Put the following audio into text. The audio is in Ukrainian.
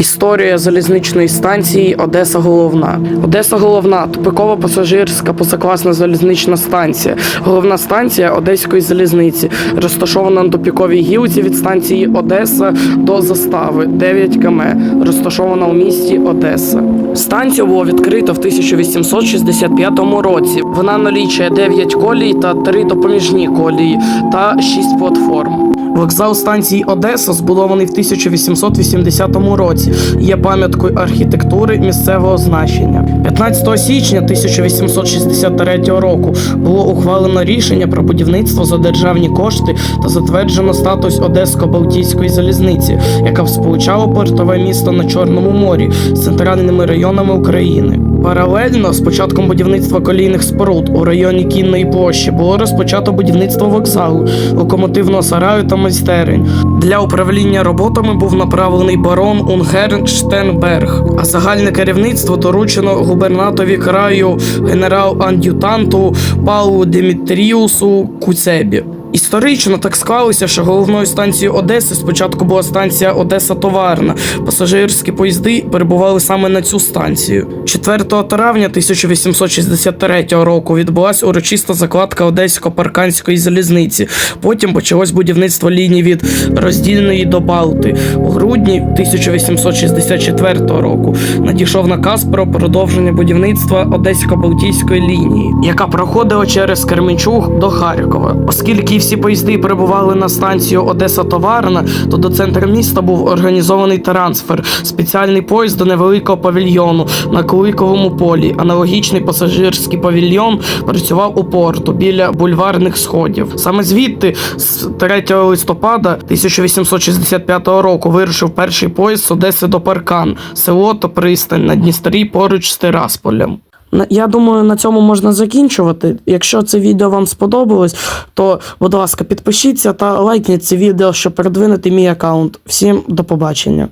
Історія залізничної станції Одеса Головна. Одеса Головна тупикова пасажирська позакласна залізнична станція. Головна станція Одеської залізниці, розташована на тупіковій гілці від станції Одеса до застави 9 км, розташована у місті Одеса. Станція була відкрита в 1865 році. Вона налічує 9 колій та 3 допоміжні колії та 6 платформ. Вокзал станції Одеса збудований в 1880 році. Є пам'яткою архітектури місцевого значення. 15 січня 1863 року було ухвалено рішення про будівництво за державні кошти та затверджено статус Одесько-Балтійської залізниці, яка сполучала портове місто на Чорному морі з центральними районами України. Паралельно з початком будівництва колійних споруд у районі Кінної площі було розпочато будівництво вокзалу, локомотивного сараю та майстерень. Для управління роботами був направлений барон Унгерн Штенберг, а загальне керівництво доручено губернаторі краю генерал-ад'ютанту Паулу Димітріусу Куцебі. Історично так склалося, що головною станцією Одеси спочатку була станція Одеса Товарна. Пасажирські поїзди перебували саме на цю станцію. 4 травня 1863 року відбулася урочиста закладка Одесько-Парканської залізниці. Потім почалось будівництво лінії від роздільної до Балти. У грудні 1864 року надійшов наказ про продовження будівництва Одесько-Балтійської лінії, яка проходила через Кременчуг до Харкова. Оскільки всі поїзди перебували на станцію Одеса Товарна, то до центру міста був організований трансфер, спеціальний поїзд до невеликого павільйону на Куликовому полі. Аналогічний пасажирський павільйон працював у порту біля бульварних сходів. Саме звідти, з 3 листопада 1865 року, вирушив перший поїзд з Одеси до Паркан, село та пристань на Дністрі поруч з Тирасполем. Я думаю, на цьому можна закінчувати. Якщо це відео вам сподобалось, то, будь ласка, підпишіться та лайкніть це відео, щоб передвинути мій аккаунт. Всім до побачення.